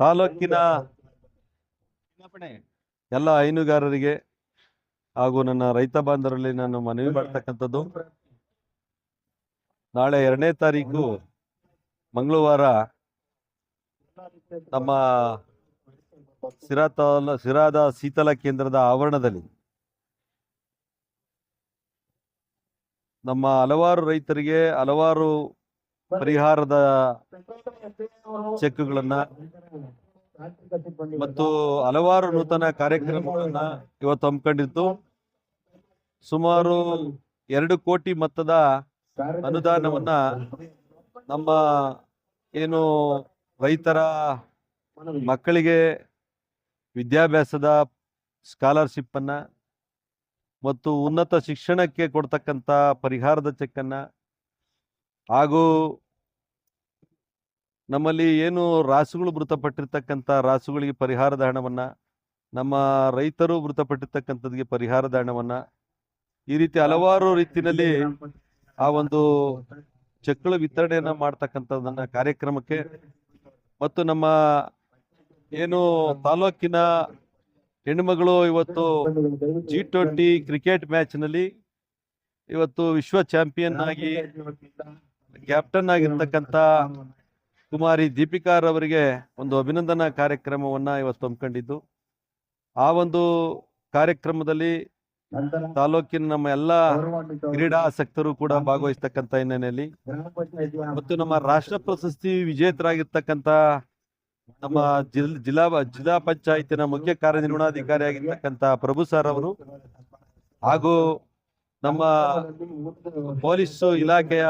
ತಾಲೂಕಿನ ಎಲ್ಲ ಹೈನುಗಾರರಿಗೆ ಹಾಗೂ ನನ್ನ ರೈತ ಬಾಂಧವರಲ್ಲಿ ನಾನು ಮನವಿ ಮಾಡ್ತಕ್ಕಂಥದ್ದು ನಾಳೆ ಎರಡನೇ ತಾರೀಕು ಮಂಗಳವಾರ ನಮ್ಮ ಸಿರಾ ತಾಲ ಸಿರಾದ ಶೀತಲ ಕೇಂದ್ರದ ಆವರಣದಲ್ಲಿ ನಮ್ಮ ಹಲವಾರು ರೈತರಿಗೆ ಹಲವಾರು ಪರಿಹಾರದ ಚೆಕ್ಗಳನ್ನ ಮತ್ತು ಹಲವಾರು ನೂತನ ಕಾರ್ಯಕ್ರಮಗಳನ್ನ ಇವತ್ತು ಹಮ್ಮಿಕೊಂಡಿದ್ದು. ಸುಮಾರು ಎರಡು ಕೋಟಿ ಮೊತ್ತದ ಅನುದಾನವನ್ನ ನಮ್ಮ ಏನು ರೈತರ ಮಕ್ಕಳಿಗೆ ವಿದ್ಯಾಭ್ಯಾಸದ ಸ್ಕಾಲರ್ಶಿಪ್ ಅನ್ನ ಮತ್ತು ಉನ್ನತ ಶಿಕ್ಷಣಕ್ಕೆ ಕೊಡ್ತಕ್ಕಂಥ ಪರಿಹಾರದ ಚೆಕ್ಕನ್ನ ಹಾಗೂ ನಮ್ಮಲ್ಲಿ ಏನು ರಾಸುಗಳು ಮೃತಪಟ್ಟಿರ್ತಕ್ಕಂಥ ರಾಸುಗಳಿಗೆ ಪರಿಹಾರದ ಹಣವನ್ನು ನಮ್ಮ ರೈತರು ಮೃತಪಟ್ಟಿರ್ತಕ್ಕಂಥದ್ಗೆ ಪರಿಹಾರದ ಹಣವನ್ನು ಈ ರೀತಿ ಹಲವಾರು ರೀತಿಯಲ್ಲಿ ಆ ಒಂದು ಚೆಕ್ಗಳ ವಿತರಣೆಯನ್ನ ಮಾಡ್ತಕ್ಕಂಥದ್ದನ್ನ ಕಾರ್ಯಕ್ರಮಕ್ಕೆ ಮತ್ತು ನಮ್ಮ ಏನು ತಾಲೂಕಿನ ಹೆಣ್ಮಗಳು ಇವತ್ತು ಜಿ ಟ್ವೆಂಟಿ ಕ್ರಿಕೆಟ್ ಮ್ಯಾಚ್ನಲ್ಲಿ ಇವತ್ತು ವಿಶ್ವ ಚಾಂಪಿಯನ್ ಆಗಿ ಕ್ಯಾಪ್ಟನ್ ಆಗಿರ್ತಕ್ಕಂಥ ಕುಮಾರಿ ದೀಪಿಕಾರ್ ಅವರಿಗೆ ಒಂದು ಅಭಿನಂದನಾ ಕಾರ್ಯಕ್ರಮವನ್ನ ಇವತ್ತು ಹಮ್ಮಿಕೊಂಡಿದ್ದು. ಆ ಒಂದು ಕಾರ್ಯಕ್ರಮದಲ್ಲಿ ತಾಲೂಕಿನ ನಮ್ಮ ಎಲ್ಲ ಕ್ರೀಡಾಸಕ್ತರು ಕೂಡ ಭಾಗವಹಿಸ್ತಕ್ಕಂಥ ಹಿನ್ನೆಲೆಯಲ್ಲಿ ಮತ್ತು ನಮ್ಮ ರಾಷ್ಟ್ರ ಪ್ರಶಸ್ತಿ ವಿಜೇತರಾಗಿರ್ತಕ್ಕಂಥ ನಮ್ಮ ಜಿಲ್ ಜಿಲ್ಲಾ ಜಿಲ್ಲಾ ಪಂಚಾಯತಿನ ಮುಖ್ಯ ಕಾರ್ಯನಿರ್ವಹಣಾಧಿಕಾರಿ ಆಗಿರ್ತಕ್ಕಂಥ ಪ್ರಭು ಸರ್ ಅವರು ಹಾಗೂ ನಮ್ಮ ಪೊಲೀಸ್ ಇಲಾಖೆಯ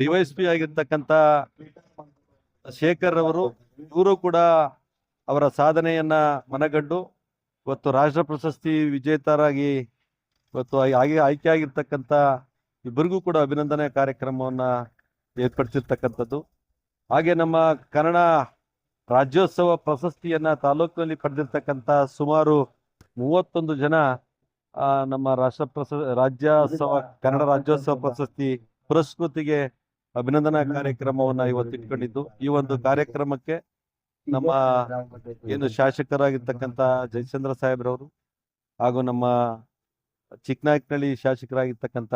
ಡಿವೈಎಸ್ಪಿ ಆಗಿರ್ತಕ್ಕಂಥ ಶೇಖರ್ ಅವರು, ಇವರು ಕೂಡ ಅವರ ಸಾಧನೆಯನ್ನ ಮನಗಂಡು ಇವತ್ತು ರಾಷ್ಟ್ರ ಪ್ರಶಸ್ತಿ ವಿಜೇತರಾಗಿ ಇವತ್ತು ಆಗಿ ಆಯ್ಕೆ ಆಗಿರ್ತಕ್ಕಂಥ ಇಬ್ಬರಿಗೂ ಕೂಡ ಅಭಿನಂದನೆ ಕಾರ್ಯಕ್ರಮವನ್ನ ಏರ್ಪಡಿಸಿರ್ತಕ್ಕಂಥದ್ದು. ಹಾಗೆ ನಮ್ಮ ಕನ್ನಡ ರಾಜ್ಯೋತ್ಸವ ಪ್ರಶಸ್ತಿಯನ್ನ ತಾಲೂಕಿನಲ್ಲಿ ಪಡೆದಿರ್ತಕ್ಕಂಥ ಸುಮಾರು ಮೂವತ್ತೊಂದು ಜನ ನಮ್ಮ ರಾಷ್ಟ್ರ ಪ್ರಶ, ರಾಜ್ಯೋತ್ಸವ, ಕನ್ನಡ ರಾಜ್ಯೋತ್ಸವ ಪ್ರಶಸ್ತಿ ಪುರಸ್ಕೃತಿಗೆ ಅಭಿನಂದನಾ ಕಾರ್ಯಕ್ರಮವನ್ನ ಇವತ್ತು ಇಟ್ಕೊಂಡಿದ್ದು. ಈ ಒಂದು ಕಾರ್ಯಕ್ರಮಕ್ಕೆ ನಮ್ಮ ಏನು ಶಾಸಕರಾಗಿರ್ತಕ್ಕಂಥ ಜಯಚಂದ್ರ ಸಾಹೇಬ್ರವರು ಹಾಗೂ ನಮ್ಮ ಚಿಕ್ಕನಾಯಕನಹಳ್ಳಿ ಶಾಸಕರಾಗಿರ್ತಕ್ಕಂತ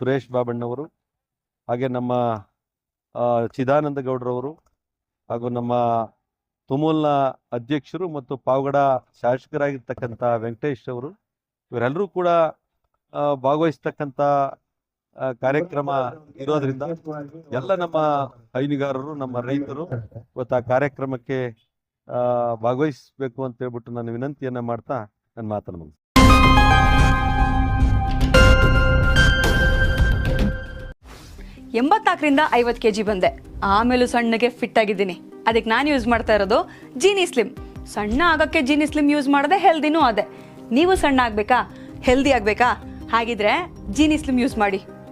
ಸುರೇಶ್ ಬಾಬಣ್ಣವರು ಹಾಗೆ ನಮ್ಮ ಚಿದಾನಂದ ಗೌಡ್ರವರು ಹಾಗೂ ನಮ್ಮ ತುಮೂಲ್ನ ಅಧ್ಯಕ್ಷರು ಮತ್ತು ಪಾವಗಡ ಶಾಸಕರಾಗಿರ್ತಕ್ಕಂಥ ವೆಂಕಟೇಶ್ ಅವರು ಇವರೆಲ್ಲರೂ ಕೂಡ ಭಾಗವಹಿಸ್ತಕ್ಕಂಥ ಕಾರ್ಯಕ್ರಮ ಇರೋದ್ರಿಂದ ಎಲ್ಲ ನಮ್ಮ ಹೈನುಗಾರರು, ನಮ್ಮ ರೈತರು ಇವತ್ತು ಆ ಕಾರ್ಯಕ್ರಮಕ್ಕೆ ಭಾಗವಹಿಸಬೇಕು ಅಂತ ಹೇಳ್ಬಿಟ್ಟು ನಾನು ವಿನಂತಿಯನ್ನ ಮಾಡ್ತಾ ನನ್ನ ಮಾತನ್ನು ಮುಗಿಸ್ತೇನೆ. ಎಂಬತ್ನಾಲ್ಕರಿಂದ ಐವತ್ತು ಕೆ ಜಿ ಬಂದೆ. ಆಮೇಲೂ ಸಣ್ಣಗೆ ಫಿಟ್ ಆಗಿದ್ದೀನಿ. ಅದಕ್ಕೆ ನಾನು ಯೂಸ್ ಮಾಡ್ತಾ ಇರೋದು ಜೀನಿ ಸ್ಲಿಮ್ ಸಣ್ಣ ಆಗಕ್ಕೆ ಜೀನಿ ಸ್ಲಿಮ್ ಯೂಸ್ ಮಾಡದೆ ಹೆಲ್ದಿನೂ ಅದೇ. ನೀವು ಸಣ್ಣ ಆಗಬೇಕಾ? ಹೆಲ್ದಿ ಆಗಬೇಕಾ? ಹಾಗಿದ್ರೆ ಜೀನಿ ಸ್ಲಿಮ್ ಯೂಸ್ ಮಾಡಿ.